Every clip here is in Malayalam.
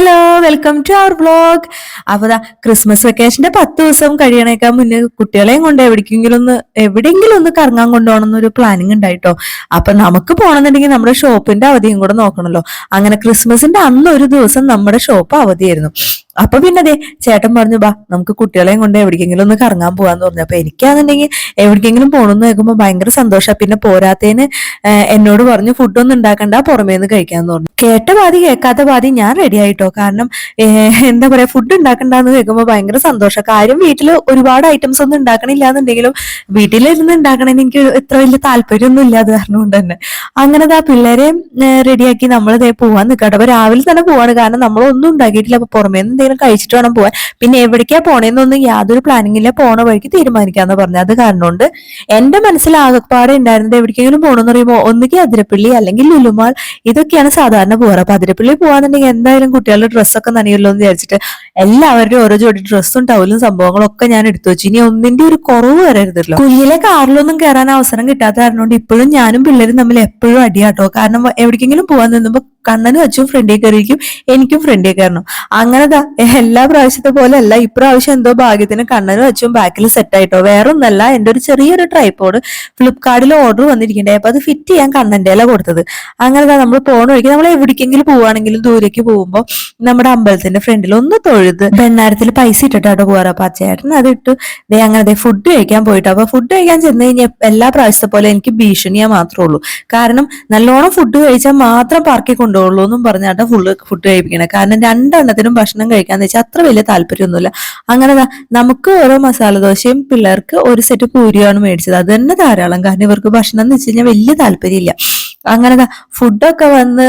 Hello. Welcome to our vlog അപ്പൊ ക്രിസ്മസ് വെക്കേഷന്റെ പത്ത് ദിവസം കഴിയണേക്കാൾ മുന്നേ കുട്ടികളെയും കൊണ്ട് എവിടേക്കെങ്കിലും ഒന്ന് എവിടെയെങ്കിലും ഒന്ന് കറങ്ങാൻ കൊണ്ടുപോകണം എന്നൊരു പ്ലാനിങ് ഉണ്ടായിട്ടോ. അപ്പൊ നമുക്ക് പോകണമെന്നുണ്ടെങ്കിൽ നമ്മുടെ ഷോപ്പിന്റെ അവധിയും കൂടെ നോക്കണല്ലോ. അങ്ങനെ ക്രിസ്മസിന്റെ അന്ന് ഒരു ദിവസം നമ്മുടെ ഷോപ്പ് അവധിയായിരുന്നു. അപ്പൊ പിന്നെ അതെ ചേട്ടൻ പറഞ്ഞു ബാ നമുക്ക് കുട്ടികളെയും കൊണ്ട് എവിടേക്കെങ്കിലും ഒന്ന് കറങ്ങാൻ പോവാന്ന് പറഞ്ഞു. അപ്പൊ എനിക്കാണെന്നുണ്ടെങ്കിൽ എവിടേക്കെങ്കിലും പോകണമെന്ന് കേൾക്കുമ്പോൾ ഭയങ്കര സന്തോഷം. പിന്നെ പോരാത്തേന് എന്നോട് പറഞ്ഞു ഫുഡൊന്നും ഉണ്ടാക്കണ്ട പുറമേന്ന് കഴിക്കാന്ന് പറഞ്ഞു. കേട്ട പാതി കേൾക്കാത്ത പാതി ഞാൻ റെഡി ആയിട്ടോ? കാരണം എന്താ പറയാ ഫുഡ് ഉണ്ടാക്കണ്ടെന്ന് കേൾക്കുമ്പോൾ ഭയങ്കര സന്തോഷം. കാര്യം വീട്ടിൽ ഒരുപാട് ഐറ്റംസ് ഒന്നും ഉണ്ടാക്കണില്ല എന്നുണ്ടെങ്കിലും വീട്ടിലിരുന്ന് ഉണ്ടാക്കണതിന് എനിക്ക് ഇത്ര വലിയ താല്പര്യമൊന്നും ഇല്ല അത് കാരണം കൊണ്ട് തന്നെ. അങ്ങനെ ആ പിള്ളേരെ റെഡിയാക്കി നമ്മൾ ഇതേ പോവാൻ നിൽക്കട്ടെ അപ്പൊ രാവിലെ തന്നെ പോവാണ്. കാരണം നമ്മളൊന്നും ഉണ്ടാക്കിയിട്ടില്ല. അപ്പൊ പുറമേ എന്തെങ്കിലും കഴിച്ചിട്ട് വേണം പോവാൻ. പിന്നെ എവിടേക്കാ പോണേന്നൊന്നും യാതൊരു പ്ലാനിങ് ഇല്ല. പോണ വഴിക്ക് തീരുമാനിക്കാന്ന് പറഞ്ഞു അത് കാരണം കൊണ്ട് എന്റെ മനസ്സിൽ ആകപ്പാടെ ഉണ്ടായിരുന്നത് എവിടേക്കെങ്കിലും പോകണമെന്ന് പറയുമ്പോൾ ഒന്നുകിൽ അതിരപ്പള്ളി അല്ലെങ്കിൽ ലുലുമാൾ. ഇതൊക്കെയാണ് സാധാരണ പോകാറ് അപ്പൊ അതിരപ്പള്ളി പോകാന്നുണ്ടെങ്കിൽ എന്തായാലും കുട്ടികളുടെ ഡ്രസ്സൊക്കെ നനയുള്ളൂ എന്ന് വിചാരിച്ചിട്ട് എല്ലാവരുടെയും ഓരോ ജോഡി ഡ്രസ്സും ടൗലും സംഭവങ്ങളും ഒക്കെ ഞാൻ എടുത്തു വെച്ചു. ഇനി ഒന്നിന്റെ ഒരു കുറവ് വരരുതല്ലോ. കുഞ്ഞിലെ കാറിലൊന്നും കയറാൻ അവസരം കിട്ടാത്ത കാരണം കൊണ്ട് ഇപ്പോഴും ഞാനും പിള്ളേരും തമ്മിൽ എപ്പോഴും അടിയാട്ടോ. കാരണം എവിടേക്കെങ്കിലും പോകാൻ നിന്നുമ്പോ കണ്ണനും അച്ഛനും ഫ്രണ്ടിൽ കയറിയിരിക്കും എനിക്കും ഫ്രണ്ടിൽ കയറണം. അങ്ങനെ ദാ എല്ലാ പ്രാവശ്യത്തെ പോലെ അല്ല ഇപ്രാവശ്യം എന്തോ ഭാഗ്യത്തിന് കണ്ണനും അച്ഛനും ബാക്കിൽ സെറ്റ് ആയിട്ടോ. വേറെ ഒന്നല്ല എന്റെ ഒരു ചെറിയൊരു ട്രൈപ്പോഡ് ഫ്ലിപ്കാർട്ടിൽ ഓർഡർ വന്നിരിക്കണ്ടേ അപ്പൊ അത് ഫിറ്റ് ചെയ്യാൻ കണ്ണന്റെ അല്ല കൊടുത്തത്. അങ്ങനെ ദാ നമ്മൾ പോണ വഴിക്ക് നമ്മൾ എവിടേക്കെങ്കിലും പോവാണെങ്കിലും ദൂരേക്ക് പോകുമ്പോൾ നമ്മുടെ അമ്പലത്തിന്റെ ഫ്രണ്ടിൽ ഒന്ന് തൊഴുത്. ഭണ്ണാരത്തിൽ പൈസ ഇട്ടിട്ടാട്ടോ പോകാറ് അപ്പൊ അച്ചേട്ടൻ അത് ഇട്ടു. ദേ അങ്ങനെ ഫുഡ് കഴിക്കാൻ പോയിട്ട്. അപ്പൊ ഫുഡ് കഴിക്കാൻ ചെന്ന് കഴിഞ്ഞാൽ എല്ലാ പ്രാവശ്യത്തെ പോലെ എനിക്ക് ഭീഷണിയാ മാത്രമേ ഉള്ളൂ. കാരണം നല്ലോണം ഫുഡ് കഴിച്ചാൽ മാത്രം പാർക്കിൽ കൊണ്ടുപോകുള്ളൂ എന്നും പറഞ്ഞാട്ട് ഫുള്ള് ഫുഡ് കഴിപ്പിക്കണേ. കാരണം രണ്ടെണ്ണത്തിനും ഭക്ഷണം കഴിക്കാന്ന് വെച്ചാൽ അത്ര വലിയ താല്പര്യമൊന്നുമില്ല. അങ്ങനെ നമുക്ക് ഓരോ മസാല ദോശയും പിള്ളേർക്ക് ഒരു സെറ്റ് പൂരിയാണ് മേടിച്ചത്. അത് തന്നെ ധാരാളം. കാരണം ഇവർക്ക് ഭക്ഷണം എന്ന് വെച്ച് കഴിഞ്ഞാൽ വലിയ താല്പര്യമില്ല. അങ്ങനെ ഫുഡൊക്കെ വന്ന്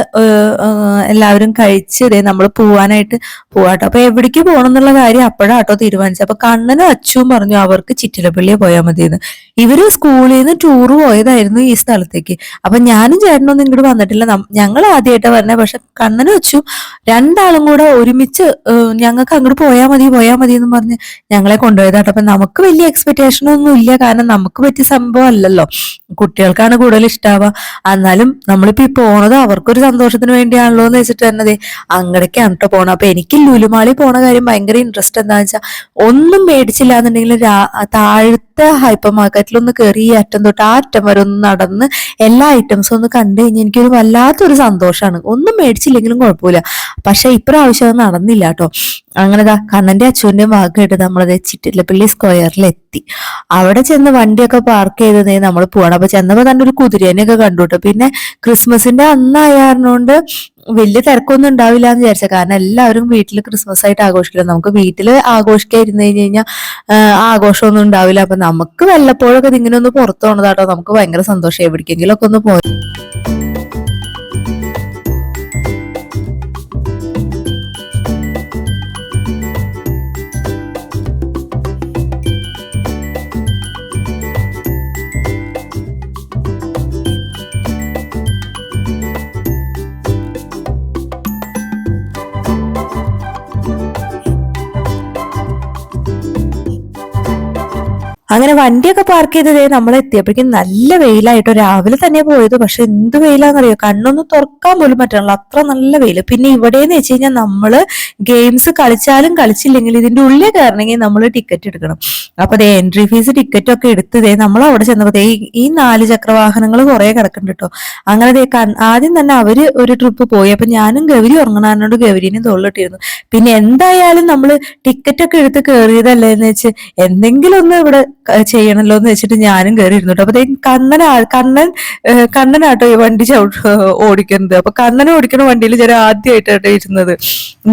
എല്ലാവരും കഴിച്ച് നമ്മൾ പോവാനായിട്ട് പോവാട്ടോ. അപ്പൊ എവിടേക്ക് പോകണം എന്നുള്ള കാര്യം അപ്പോഴാട്ടോ തീരുമാനിച്ചത്. അപ്പൊ കണ്ണനും അച്ചുവും പറഞ്ഞു അവർക്ക് ചിറ്റിലപ്പള്ളിയെ പോയാൽ മതിയെന്ന്. ഇവർ സ്കൂളിൽ നിന്ന് ടൂർ പോയതായിരുന്നു ഈ സ്ഥലത്തേക്ക്. അപ്പൊ ഞാനും ചേട്ടനൊന്നും ഇങ്ങോട്ട് വന്നിട്ടില്ല. ഞങ്ങൾ ആദ്യമായിട്ടാ പറഞ്ഞത് പക്ഷെ കണ്ണനും അച്ചും രണ്ടാളും കൂടെ ഒരുമിച്ച് ഞങ്ങൾക്ക് അങ്ങോട്ട് പോയാൽ മതി പോയാൽ മതി എന്ന് പറഞ്ഞ് ഞങ്ങളെ കൊണ്ടുപോയതാട്ടോ. അപ്പൊ നമുക്ക് വലിയ എക്സ്പെക്ടേഷൻ ഒന്നും ഇല്ല. കാരണം നമുക്ക് പറ്റിയ സംഭവം അല്ലല്ലോ. കുട്ടികൾക്കാണ് കൂടുതൽ ഇഷ്ടാവുക. എന്നാലും നമ്മളിപ്പോ ഈ പോണത് അവർക്കൊരു സന്തോഷത്തിന് വേണ്ടിയാണല്ലോ എന്ന് വെച്ചിട്ട് തന്നെ അങ്ങടേക്കാണ് കേട്ടോ പോണത്. അപ്പൊ എനിക്ക് ലുലുമാളി പോണ കാര്യം ഭയങ്കര ഇൻട്രസ്റ്റ് എന്താണെന്ന് വെച്ചാൽ ഒന്നും മേടിച്ചില്ല എന്നുണ്ടെങ്കിൽ താഴത്തെ ഹൈപ്പർ മാർക്കറ്റിലൊന്ന് കയറി ഈ അറ്റം തൊട്ട് ആ അറ്റം വരെ ഒന്ന് നടന്ന് എല്ലാ ഐറ്റംസും ഒന്ന് കണ്ടു കഴിഞ്ഞാൽ എനിക്കൊരു വല്ലാത്തൊരു സന്തോഷമാണ് ഒന്നും മേടിച്ചില്ലെങ്കിലും കുഴപ്പമില്ല. പക്ഷെ ഇപ്രാവശ്യം അത് നടന്നില്ല കേട്ടോ അങ്ങനെ ദാ കണ്ണന്റെ അച്ഛന്റെയും ഭാഗമായിട്ട് നമ്മളത് ചിറ്റിലപ്പള്ളി സ്ക്വയറിൽ എത്തി അവിടെ ചെന്ന് വണ്ടിയൊക്കെ പാർക്ക് ചെയ്തതേ നമ്മൾ പോകണം അപ്പൊ ചെന്നപ്പോ തന്നെ ഒരു കുതിരേനെയൊക്കെ കണ്ടുട്ടോ പിന്നെ ക്രിസ്മസിന്റെ അന്നായതുകൊണ്ട് വലിയ തിരക്കൊന്നും ഉണ്ടാവില്ല എന്ന് വിചാരിച്ച. കാരണം എല്ലാവരും വീട്ടിൽ ക്രിസ്മസ് ആയിട്ട് ആഘോഷിക്കില്ല. നമുക്ക് വീട്ടിൽ ആഘോഷിക്കാതിരുന്നു കഴിഞ്ഞ് കഴിഞ്ഞാൽ ആഘോഷമൊന്നും ഉണ്ടാവില്ല. അപ്പൊ നമുക്ക് വല്ലപ്പോഴൊക്കെ ഇതിങ്ങനെ ഒന്ന് പുറത്തു പോണതാട്ടോ. നമുക്ക് ഭയങ്കര സന്തോഷം. എവിടേക്കെങ്കിലും ഒക്കെ ഒന്ന് പോയി. അങ്ങനെ വണ്ടിയൊക്കെ പാർക്ക് ചെയ്തതേ നമ്മൾ എത്തിയപ്പോഴേക്കും നല്ല വെയിലായിട്ട്. രാവിലെ തന്നെ പോയത്. പക്ഷെ എന്ത് വെയിലാന്നറിയോ? കണ്ണൊന്നും തുറക്കാൻ പോലും പറ്റണല്ലോ. അത്ര നല്ല വെയിൽ പിന്നെ ഇവിടെന്ന് വെച്ച് കഴിഞ്ഞാൽ നമ്മൾ ഗെയിംസ് കളിച്ചാലും കളിച്ചില്ലെങ്കിൽ ഇതിന്റെ ഉള്ളിൽ കയറണമെങ്കിൽ നമ്മൾ ടിക്കറ്റ് എടുക്കണം. അപ്പൊ ദേ എൻട്രി ഫീസ് ടിക്കറ്റ് ഒക്കെ എടുത്തതേ നമ്മൾ അവിടെ ചെന്നപ്പോ ഈ- നാല് ചക്ര വാഹനങ്ങൾ കുറെ കിടക്കുന്നുണ്ട് കേട്ടോ അങ്ങനെ ദേ ആദ്യം തന്നെ അവർ ഒരു ട്രിപ്പ് പോയി. അപ്പൊ ഞാനും ഗൗരി ഉറങ്ങണാനോട് ഗൗരിനെ തോളിലിട്ടിരുന്നു. പിന്നെ എന്തായാലും നമ്മൾ ടിക്കറ്റ് ഒക്കെ എടുത്ത് കയറിയതല്ലേ എന്ന് വെച്ച് എന്തെങ്കിലും ഒന്ന് ഇവിടെ ചെയ്യണല്ലോ എന്ന് വെച്ചിട്ട് ഞാനും കയറിയിരുന്നു കേട്ടോ അപ്പൊ ദേ കണ്ണൻ കണ്ണനാട്ടോ ഈ വണ്ടി ഓടിക്കുന്നത്. അപ്പൊ കണ്ണൻ ഓടിക്കുന്ന വണ്ടിയിൽ ചെറിയ ആദ്യമായിട്ടാട്ടോ ഇരുന്നത്.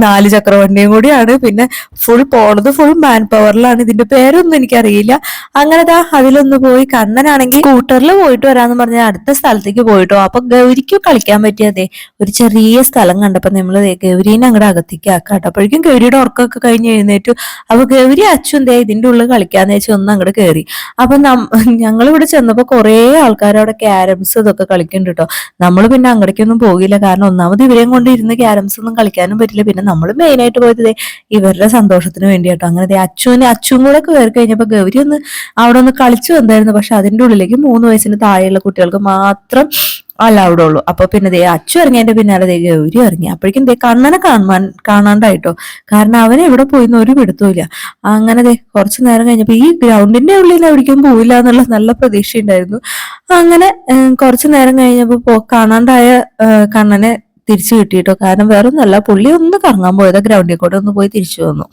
നാല് ചക്ര വണ്ടിയും കൂടിയാണ്. പിന്നെ ഫുൾ പോണത് ഫുൾ മാൻ പവറിലാണ് ഇതിന്റെ പേരൊന്നും എനിക്കറിയില്ല. അങ്ങനെ ദാ അതിലൊന്ന് പോയി കണ്ണനാണെങ്കിൽ സ്കൂട്ടറിൽ പോയിട്ട് വരാന്ന് പറഞ്ഞാൽ അടുത്ത സ്ഥലത്തേക്ക് പോയിട്ടോ. അപ്പൊ ഗൗരിക്ക് കളിക്കാൻ പറ്റിയതേ ഒരു ചെറിയ സ്ഥലം കണ്ടപ്പോ ഗൗരിനെ ഗൗരീനെ അങ്ങോട്ട് അകത്തേക്ക് ആക്കാട്ടോ. അപ്പോഴേക്കും ഗൗരിയുടെ ഉറക്കമൊക്കെ കഴിഞ്ഞ് എഴുന്നേറ്റു. അപ്പൊ ഗൗരി അച്ഛൻ ദേ ഇതിന്റെ ഉള്ളിൽ കളിക്കാന്ന് വെച്ചാൽ ഒന്ന് അങ്ങോട്ട് കയറി അപ്പൊ ഞങ്ങൾ ഇവിടെ ചെന്നപ്പോ കുറേ ആൾക്കാർ അവിടെ ക്യാരംസ് ഇതൊക്കെ കളിക്കുന്നുണ്ട് കേട്ടോ നമ്മൾ പിന്നെ അങ്ങടേക്കൊന്നും പോകില്ല. കാരണം ഒന്നാമത് ഇവരെയും കൊണ്ട് ഇരുന്ന് ക്യാരംസ് ഒന്നും കളിക്കാനും പറ്റില്ല. പിന്നെ നമ്മൾ മെയിൻ ആയിട്ട് പോയത് ഇവരുടെ സന്തോഷത്തിന് വേണ്ടി കേട്ടോ അങ്ങനെ അച്ഛന് അച്ഛനും കൂടെ കയറി കഴിഞ്ഞപ്പോ ഗൗരി ഒന്ന് അവിടെ ഒന്ന് കളിച്ചു വന്നായിരുന്നു. പക്ഷെ അതിന്റെ ഉള്ളിലേക്ക് മൂന്ന് വയസ്സിന് താഴെയുള്ള കുട്ടികൾക്ക് മാത്രം അലൗഡ് ഉള്ളൂ. അപ്പൊ പിന്നെ ദേ അച്ചു ഇറങ്ങിയതിന്റെ പിന്നാലെ ദേ ഗൗരി ഇറങ്ങി. അപ്പോഴേക്കും ദേ കണ്ണനെ കാണാൻ കാണാണ്ടായിട്ടോ. കാരണം അവനെ എവിടെ പോയിന്ന് ഒരു പിടുത്തമില്ല അങ്ങനെ ദേ കുറച്ചു നേരം കഴിഞ്ഞപ്പോ ഈ ഗ്രൗണ്ടിന്റെ ഉള്ളിൽ എവിടേക്കും പോയില്ല എന്നുള്ള നല്ല പ്രതീക്ഷ ഉണ്ടായിരുന്നു അങ്ങനെ കുറച്ച് നേരം കഴിഞ്ഞപ്പോ കാണാണ്ടായ കണ്ണനെ തിരിച്ചു കിട്ടിയിട്ടോ. കാരണം വേറൊന്നല്ല പുള്ളി ഒന്ന് കറങ്ങാൻ പോയതാ ഗ്രൗണ്ടിൽ കൂടെ ഒന്ന് പോയി തിരിച്ചു വന്നു.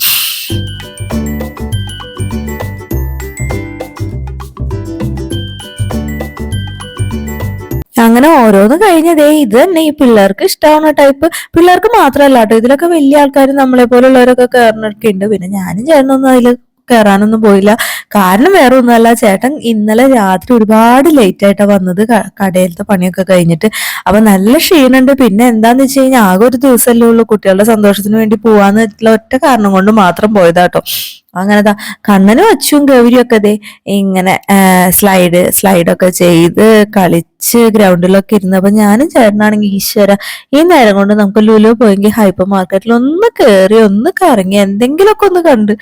അങ്ങനെ ഓരോന്ന് കഴിഞ്ഞതേ ഇത് തന്നെ ഈ പിള്ളേർക്ക് ഇഷ്ടമാവുന്ന ടൈപ്പ് പിള്ളേർക്ക് മാത്രമല്ല കേട്ടോ ഇതിലൊക്കെ വലിയ ആൾക്കാർ നമ്മളെ പോലുള്ളവരൊക്കെ കയറിനൊക്കെ ഉണ്ട്. പിന്നെ ഞാനും ചേട്ടനൊന്നും അതിൽ കയറാനൊന്നും പോയില്ല. കാരണം വേറെ ഒന്നുമല്ല ചേട്ടൻ ഇന്നലെ രാത്രി ഒരുപാട് ലേറ്റ് ആയിട്ടാണ് വന്നത് കടയിലത്തെ പണിയൊക്കെ കഴിഞ്ഞിട്ട്. അപ്പൊ നല്ല ക്ഷീണുണ്ട്. പിന്നെ എന്താന്ന് വെച്ച് കഴിഞ്ഞാൽ ആകെ ഒരു ദിവസമല്ലേ ഉള്ളൂ കുട്ടികളുടെ സന്തോഷത്തിന് വേണ്ടി പോവാന്ന് വെച്ചിട്ടുള്ള ഒറ്റ കാരണം കൊണ്ട് മാത്രം പോയതാട്ടോ അങ്ങനെതാ. കണ്ണനും അച്ചും ഗൗരിയും ഒക്കെ അതെ ഇങ്ങനെ സ്ലൈഡ് സ്ലൈഡൊക്കെ ചെയ്ത് കളിച്ച് ഗ്രൗണ്ടിലൊക്കെ ഇരുന്ന്. അപ്പൊ ഞാനും ചേട്ടനാണെങ്കിൽ ഈശ്വര ഈ നേരം കൊണ്ട് നമുക്ക് ലുലു പോയെങ്കിൽ ഹൈപ്പർ മാർക്കറ്റിൽ ഒന്ന് കയറി ഒന്ന് കറങ്ങി എന്തെങ്കിലുമൊക്കെ ഒന്ന് കണ്ട്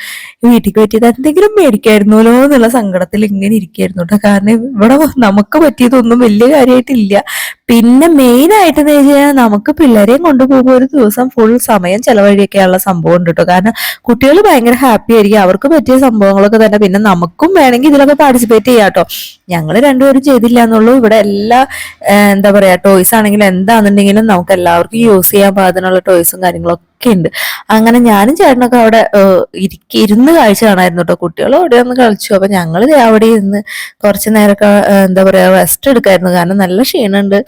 വീട്ടിൽ പറ്റിയത് എന്തെങ്കിലും മേടിക്കായിരുന്നല്ലോ എന്നുള്ള സങ്കടത്തിൽ ഇങ്ങനെ ഇരിക്കായിരുന്നു കേട്ടോ കാരണം ഇവിടെ നമുക്ക് പറ്റിയതൊന്നും വലിയ കാര്യമായിട്ടില്ല പിന്നെ മെയിൻ ആയിട്ട് എന്ന് വെച്ച് കഴിഞ്ഞാൽ നമുക്ക് പിള്ളേരെയും കൊണ്ടുപോകുമ്പോൾ ഒരു ദിവസം ഫുൾ സമയം ചെലവഴിയൊക്കെയുള്ള സംഭവം ഉണ്ട് കേട്ടോ കാരണം കുട്ടികൾ ഭയങ്കര ഹാപ്പി ആയിരിക്കും. അവർക്ക് പറ്റിയ സംഭവങ്ങളൊക്കെ തന്നെ. പിന്നെ നമുക്കും വേണമെങ്കിൽ ഇതിലൊക്കെ പാർട്ടിസിപ്പേറ്റ് ചെയ്യാം കേട്ടോ. ഞങ്ങൾ രണ്ടുപേരും ചെയ്തില്ല എന്നുള്ളൂ. ഇവിടെ എല്ലാ എന്താ പറയാ ടോയ്സ് ആണെങ്കിലും എന്താണെന്നുണ്ടെങ്കിലും നമുക്ക് എല്ലാവർക്കും യൂസ് ചെയ്യാൻ പാകത്തിനുള്ള ടോയ്സും കാര്യങ്ങളൊക്കെ ഉണ്ട്. അങ്ങനെ ഞാനും ചേട്ടനൊക്കെ അവിടെ ഇരിക്കി ഇരുന്ന് കാഴ്ച കാണായിരുന്നു കേട്ടോ. കുട്ടികൾ അവിടെ ഒന്ന് കളിച്ചു. അപ്പൊ ഞങ്ങൾ അവിടെ ഇരുന്ന് കുറച്ച് നേരമൊക്കെ എന്താ പറയാ റെസ്റ്റ് എടുക്കായിരുന്നു. കാരണം നല്ല ക്ഷീണമുണ്ട്.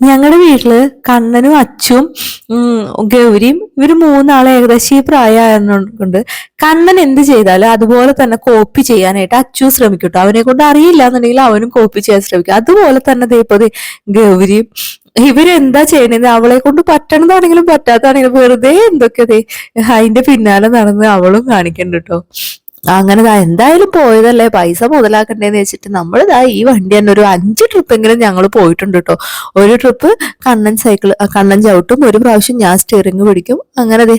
ഞങ്ങളുടെ വീട്ടിൽ കണ്ണനും അച്ചും ഗൗരിയും ഇവർ മൂന്നാളെ ഏകദേശം ഈ പ്രായമായതുകൊണ്ട് കണ്ണൻ എന്ത് ചെയ്താലും അതുപോലെ തന്നെ കോപ്പി ചെയ്യാനായിട്ട് അച്ചു ശ്രമിക്കട്ടോ. കേട്ടോ അവനെ കൊണ്ട് അറിയില്ല എന്നുണ്ടെങ്കിൽ അവനും കോപ്പി ചെയ്യാൻ ശ്രമിക്കും. അതുപോലെ തന്നെ ദേ ഇപ്പൊ ദേ ഗൗരിയും ഇവരെന്താ ചെയ്യണത് അവളെ കൊണ്ട് പറ്റണതാണെങ്കിലും പറ്റാത്തതാണെങ്കിലും വെറുതെ എന്തൊക്കെ അതിന്റെ പിന്നാലെ നടന്ന് അവളും കാണിക്കണ്ട അങ്ങനെ ദാ എന്തായാലും പോയതല്ലേ? പൈസ മുതലാക്കണ്ടേന്ന് വെച്ചിട്ട് നമ്മൾ ദാ ഈ വണ്ടി തന്നെ ഒരു അഞ്ച് ട്രിപ്പെങ്കിലും ഞങ്ങൾ പോയിട്ടുണ്ട് കേട്ടോ ഒരു ട്രിപ്പ് കണ്ണൻ സൈക്കിൾ കണ്ണൻ ചവിട്ടും ഒരു പ്രാവശ്യം ഞാൻ സ്റ്റിയറിംഗ് പിടിക്കും. അങ്ങനെ അതെ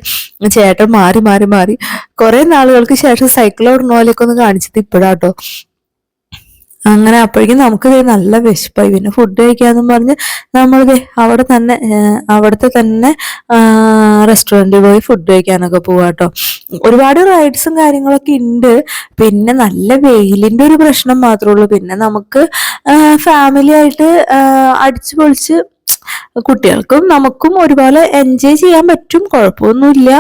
ചേട്ടൻ മാറി മാറി മാറി. കുറെ നാളുകൾക്ക് ശേഷം സൈക്കിൾ ഓടുന്ന പോലെയൊക്കെ ഒന്ന് കാണിച്ചത് ഇപ്പോഴാട്ടോ അങ്ങനെ അപ്പോഴേക്കും നമുക്ക് നല്ല വിശപ്പായി. പിന്നെ ഫുഡ് കഴിക്കാന്നും പറഞ്ഞ് നമ്മൾ അവിടെ തന്നെ അവിടുത്തെ തന്നെ റെസ്റ്റോറന്റിൽ പോയി ഫുഡ് കഴിക്കാനൊക്കെ പോവാട്ടോ ഒരുപാട് റൈഡ്സും കാര്യങ്ങളൊക്കെ ഉണ്ട് പിന്നെ നല്ല വെയിലിന്റെ ഒരു പ്രശ്നം മാത്രമേ ഉള്ളൂ. പിന്നെ നമുക്ക് ഫാമിലി ആയിട്ട് അടിച്ചു പൊളിച്ച് കുട്ടികൾക്കും നമുക്കും ഒരുപോലെ എൻജോയ് ചെയ്യാൻ പറ്റും. കുഴപ്പമൊന്നുമില്ല.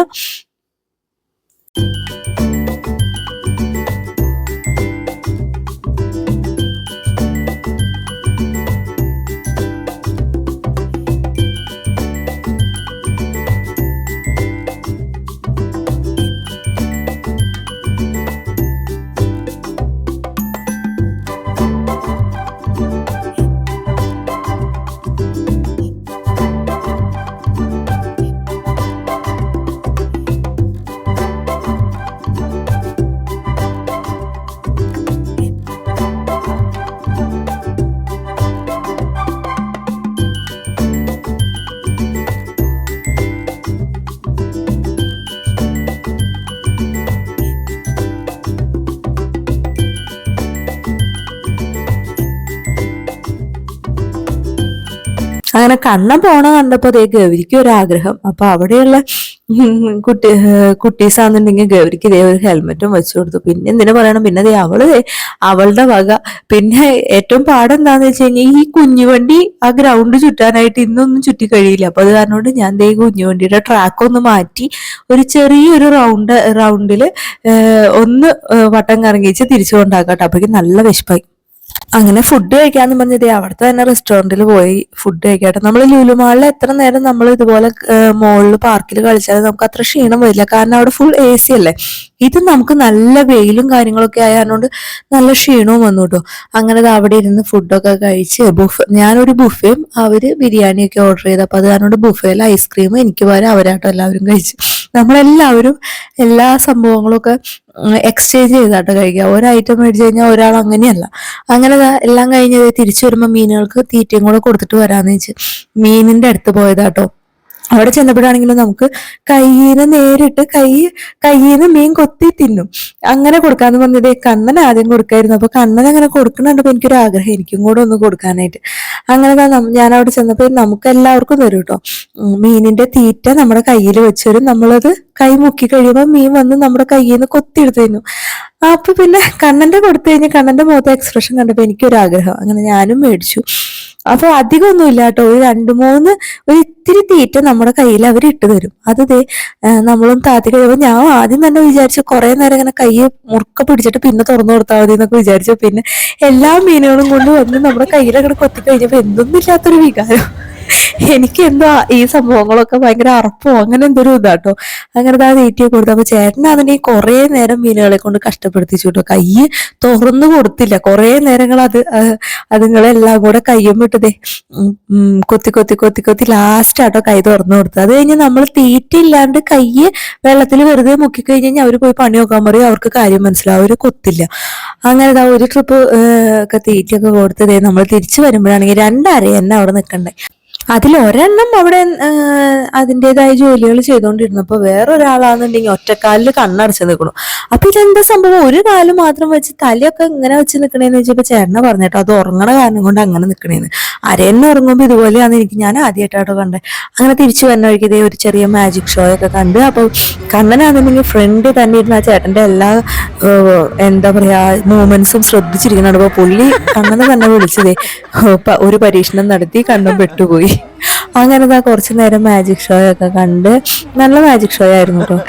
അങ്ങനെ കണ്ണം പോണ കണ്ടപ്പോ ദേ ഗൗരിക്ക് ഒരു ആഗ്രഹം അപ്പൊ അവിടെയുള്ള കുട്ടി കുട്ടീസ് ആണെന്നുണ്ടെങ്കിൽ ഗൗരിക്ക് ഇതേ ഒരു ഹെൽമെറ്റും വെച്ചു കൊടുത്തു. പിന്നെ എന്തിനു പറയണം? പിന്നെ അതേ അവൾ അവളുടെ വക. പിന്നെ ഏറ്റവും പാടെന്താന്ന് വെച്ച് കഴിഞ്ഞാൽ ഈ കുഞ്ഞുവണ്ടി ആ ഗ്രൗണ്ട് ചുറ്റാനായിട്ട് ഇന്നൊന്നും ചുറ്റി കഴിയില്ല. അപ്പൊ അത് കാരണം ഞാൻ ദേ കുഞ്ഞുവണ്ടിയുടെ ട്രാക്ക് ഒന്ന് മാറ്റി ഒരു ചെറിയൊരു റൗണ്ട് റൗണ്ടിൽ ഒന്ന് വട്ടം കറങ്ങിച്ച് തിരിച്ചു കൊണ്ടാക്കാട്ടോ അപ്പോഴേക്കും നല്ല വിശപ്പായി. അങ്ങനെ ഫുഡ് കഴിക്കാന്ന് പറഞ്ഞത് അവിടുത്തെ തന്നെ റെസ്റ്റോറന്റിൽ പോയി ഫുഡ് കഴിക്കട്ടെ. നമ്മൾ ലുലുമാളിൽ എത്ര നേരം നമ്മൾ ഇതുപോലെ മോളിൽ പാർക്കിൽ കളിച്ചാലും നമുക്ക് അത്ര ക്ഷീണം വരില്ല. കാരണം അവിടെ ഫുൾ എ സി അല്ലേ? ഇത് നമുക്ക് നല്ല വെയിലും കാര്യങ്ങളൊക്കെ ആയതുകൊണ്ട് നല്ല ക്ഷീണവും വന്നു കേട്ടോ. അങ്ങനെ അവിടെ ഇരുന്ന് ഫുഡൊക്കെ കഴിച്ച് ബുഫ് ഞാനൊരു ബുഫയും അവർ ബിരിയാണിയൊക്കെ ഓർഡർ ചെയ്ത് അപ്പൊ അത് കാരണം ബുഫയിൽ ഐസ്ക്രീം എനിക്ക് പകരം അവരാട്ടോ എല്ലാവരും കഴിച്ചു. നമ്മളെല്ലാവരും എല്ലാ സംഭവങ്ങളും ഒക്കെ എക്സ്ചേഞ്ച് ചെയ്താട്ട് കഴിക്കുക. ഒരു ഐറ്റം മേടിച്ചു കഴിഞ്ഞാൽ ഒരാൾ അങ്ങനെയല്ല. അങ്ങനെ എല്ലാം കഴിഞ്ഞ് തിരിച്ചു വരുമ്പോൾ മീനുകൾക്ക് തീറ്റയും കൂടെ കൊടുത്തിട്ട് വരാമെന്ന് വെച്ച് മീനിന്റെ അടുത്ത് പോയതാട്ടോ. അവിടെ ചെന്നപ്പോഴാണെങ്കിലും നമുക്ക് കയ്യിന്ന് നേരിട്ട് കൈ കയ്യിന്ന് മീൻ കൊത്തി തിന്നും. അങ്ങനെ കൊടുക്കാന്ന് പറഞ്ഞത് കണ്ണൻ ആദ്യം കൊടുക്കായിരുന്നു. അപ്പൊ കണ്ണൻ അങ്ങനെ കൊടുക്കണുണ്ടപ്പോ എനിക്കൊരു ആഗ്രഹം എനിക്കും കൂടെ ഒന്ന് കൊടുക്കാനായിട്ട്. അങ്ങനെ ഞാൻ അവിടെ ചെന്നപ്പോ നമുക്ക് എല്ലാവർക്കും തരും കേട്ടോ മീനിന്റെ തീറ്റ നമ്മുടെ കയ്യിൽ വെച്ചൊരു. നമ്മളത് കൈ മുക്കി കഴിയുമ്പോൾ മീൻ വന്ന് നമ്മുടെ കയ്യിൽ നിന്ന് കൊത്തിയെടുത്ത് തിന്നു. അപ്പൊ പിന്നെ കണ്ണന്റെ കൊടുത്തു കഴിഞ്ഞ് കണ്ണന്റെ മുഖത്തെ എക്സ്പ്രഷൻ കണ്ടപ്പോ എനിക്കൊരു ആഗ്രഹം അങ്ങനെ ഞാനും മേടിച്ചു. അപ്പൊ അധികമൊന്നും ഇല്ല കേട്ടോ. ഒരു രണ്ട് മൂന്ന് ഒരു ഇത്തിരി തീറ്റ നമ്മുടെ കയ്യിൽ അവർ ഇട്ട് തരും. അത് ദേ നമ്മളും താത്തി കഴിയുമ്പോൾ ഞാൻ ആദ്യം തന്നെ വിചാരിച്ചു കുറെ നേരം ഇങ്ങനെ കൈ മുറുക്ക പിടിച്ചിട്ട് പിന്നെ തുറന്നു കൊടുത്താൽ മതി എന്നൊക്കെ വിചാരിച്ചു. പിന്നെ എല്ലാ മീനുകളും കൊണ്ട് വന്ന് നമ്മുടെ കയ്യിലങ്ങനെ കൊത്തി കഴിഞ്ഞപ്പോ എന്തൊന്നും ഇല്ലാത്തൊരു വികാരം. എനിക്ക് എന്താ ഈ സംഭവങ്ങളൊക്കെ ഭയങ്കര അറപ്പോ? അങ്ങനെ എന്തൊരു ഇതാട്ടോ അങ്ങനെ ആ തീറ്റിയെ കൊടുത്തു അപ്പൊ ചേട്ടൻ അതിനെ കുറെ നേരം മീനുകളെ കൊണ്ട് കഷ്ടപ്പെടുത്തിച്ചു കേട്ടോ കൈ തുറന്നു കൊടുത്തില്ല. കുറെ നേരങ്ങൾ അത് അതുങ്ങളെല്ലാം കൂടെ കയ്യും വിട്ടതേ കൊത്തി കൊത്തി കൊത്തി കൊത്തി ലാസ്റ്റ് ആട്ടോ കൈ തുറന്നു കൊടുത്തത്. അത് കഴിഞ്ഞ് നമ്മൾ തീറ്റ ഇല്ലാണ്ട് കൈ വെള്ളത്തിൽ വെറുതെ മുക്കി കഴിഞ്ഞ് കഴിഞ്ഞാൽ അവർ പോയി പണി നോക്കാൻ പറയും. അവർക്ക് കാര്യം മനസ്സിലാവും. അവർ കൊത്തില്ല. അങ്ങനെ ഒരു ട്രിപ്പ് ഒക്കെ തീറ്റയൊക്കെ കൊടുത്തതേ നമ്മൾ തിരിച്ചു വരുമ്പോഴാണെങ്കിൽ രണ്ടര എന്നെ അവിടെ നിൽക്കണ്ടേ അതിൽ ഒരെണ്ണം അവിടെ അതിന്റെതായ ജോലികൾ ചെയ്തുകൊണ്ടിരുന്നപ്പോൾ വേറൊരാളാണെന്നുണ്ടെങ്കിൽ ഒറ്റക്കാലിൽ കണ്ണടച്ച് നിൽക്കണു അപ്പൊ ഇതെന്താ സംഭവം? ഒരു കാൽ മാത്രം വെച്ച് തലയൊക്കെ ഇങ്ങനെ വെച്ച് നിൽക്കണേന്ന് വെച്ചപ്പോ ചേട്ടനെ പറഞ്ഞിട്ടോ അത് ഉറങ്ങണ കാരണം കൊണ്ട് അങ്ങനെ നിൽക്കണേന്ന് അരയെന്നെ ഉറങ്ങുമ്പോൾ ഇതുപോലെയാണ് എനിക്ക് ഞാൻ ആദ്യമായിട്ടാട്ടോ കണ്ടത് അങ്ങനെ തിരിച്ചു വന്ന വഴിക്ക് ഇതേ ഒരു ചെറിയ മാജിക് ഷോ ഒക്കെ കണ്ട് അപ്പൊ കണ്ണനാണെന്നുണ്ടെങ്കിൽ ഫ്രണ്ട് തന്നെ ഇരുന്ന ആ ചേട്ടന്റെ എല്ലാ എന്താ പറയാ മൂമെന്റ്സും ശ്രദ്ധിച്ചിരിക്കുന്നുണ്ട്. അപ്പൊ പുള്ളി കണ്ണനെ തന്നെ വിളിച്ചതേ. ഒരു പരീക്ഷണം നടത്തി കണ്ണൻ പെട്ടുപോയി. അങ്ങനെ ഇതാ കുറച്ചു നേരം മാജിക് ഷോ ഒക്കെ കണ്ട് നല്ല മാജിക് ഷോ ആയിരുന്നു കേട്ടോ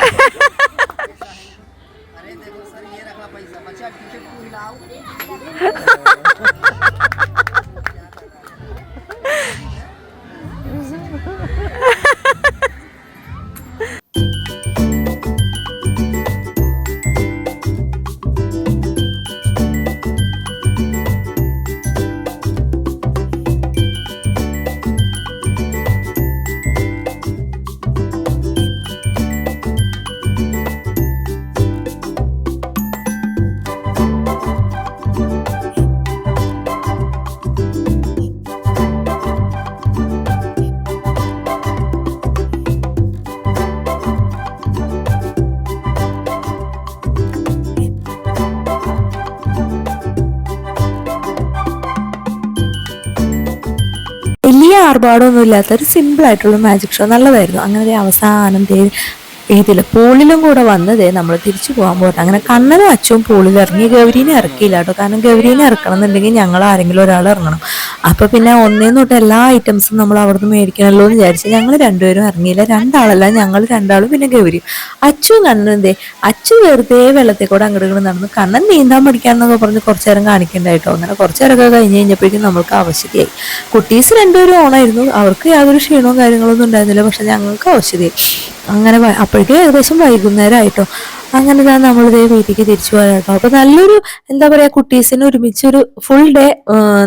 ആർഭാടമൊന്നും ഇല്ലാത്ത ഒരു സിമ്പിൾ ആയിട്ടുള്ള മാജിക് ഷോ നല്ലതായിരുന്നു. അങ്ങനെ അവസാനം ഇതിൽ പൂളിലും കൂടെ വന്നത് നമ്മൾ തിരിച്ചു പോകാൻ പോകട്ടെ. അങ്ങനെ കണ്ണനും അച്ഛനും പൂളിൽ ഇറങ്ങി ഗൗരീനെ ഇറക്കിയില്ല കേട്ടോ. കാരണം ഗൗരീനെ ഇറക്കണം എന്നുണ്ടെങ്കിൽ ഞങ്ങൾ ആരെങ്കിലും ഒരാൾ ഇറങ്ങണം. അപ്പൊ പിന്നെ ഒന്നേന്ന് തൊട്ട് എല്ലാ ഐറ്റംസും നമ്മൾ അവിടെ നിന്ന് മേടിക്കണമല്ലോ എന്ന് വിചാരിച്ച് ഞങ്ങൾ രണ്ടുപേരും ഇറങ്ങിയില്ല. രണ്ടാളല്ല ഞങ്ങൾ രണ്ടാളും പിന്നെ ഗൗരിയും അച്ഛനും കണ്ണനും ദേ അച്ഛൻ വെറുതെ വെള്ളത്തിൽ കൂടെ അങ്ങോട്ട് നടന്ന് കണ്ണൻ നീന്താൻ പഠിക്കാന്നൊക്കെ പറഞ്ഞ് കുറച്ചു നേരം കാണിക്കണ്ടായിട്ടോ അങ്ങനെ കുറച്ചു നേരമൊക്കെ കഴിഞ്ഞ് കഴിഞ്ഞപ്പോഴേക്കും നമ്മൾക്ക് അവശതയായി. കുട്ടീസ് രണ്ടുപേരും ഓണായിരുന്നു. അവർക്ക് യാതൊരു ക്ഷീണവും കാര്യങ്ങളൊന്നും ഉണ്ടായിരുന്നില്ല. പക്ഷെ ഞങ്ങൾക്ക് ആവശ്യതയായി അങ്ങനെ അപ്പോഴേക്കും ഏകദേശം വൈകുന്നേരം ആയിട്ടോ അങ്ങനെ ഞാൻ നമ്മളിതേ വീട്ടിലേക്ക് തിരിച്ചു പോയാട്ടോ അപ്പൊ നല്ലൊരു എന്താ പറയാ കുട്ടീസിന് ഒരുമിച്ച് ഒരു ഫുൾ ഡേ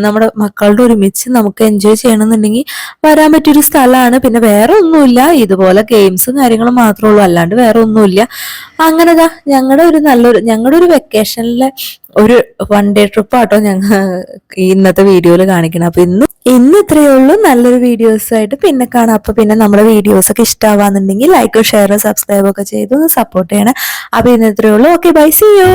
നമ്മുടെ മക്കളുടെ ഒരുമിച്ച് നമുക്ക് എൻജോയ് ചെയ്യണമെന്നുണ്ടെങ്കിൽ വരാൻ പറ്റിയൊരു സ്ഥലമാണ്. പിന്നെ വേറെ ഒന്നുമില്ല. ഇതുപോലെ ഗെയിംസും കാര്യങ്ങളും മാത്രമേ ഉള്ളൂ. അല്ലാണ്ട് വേറെ ഒന്നുമില്ല. അങ്ങനെതാ ഞങ്ങളുടെ ഒരു നല്ലൊരു ഞങ്ങളുടെ ഒരു വെക്കേഷനിലെ ഒരു വൺ ഡേ ട്രിപ്പ് ആട്ടോ ഞങ്ങൾ ഇന്നത്തെ വീഡിയോയിൽ കാണിക്കണം. അപ്പൊ ഇന്ന് ഇന്ന് ഇത്രയേ ഉള്ളൂ. നല്ലൊരു വീഡിയോസ് ആയിട്ട് പിന്നെ കാണാം. അപ്പൊ പിന്നെ നമ്മുടെ വീഡിയോസ് ഒക്കെ ഇഷ്ടമാവാന്നുണ്ടെങ്കിൽ ലൈക്ക് ഷെയർ സബ്സ്ക്രൈബ് ഒക്കെ ചെയ്ത് സപ്പോർട്ട് ചെയ്യണം. അപ്പൊ ഇന്ന് ഇത്രയേ ഉള്ളൂ. Okay bye C U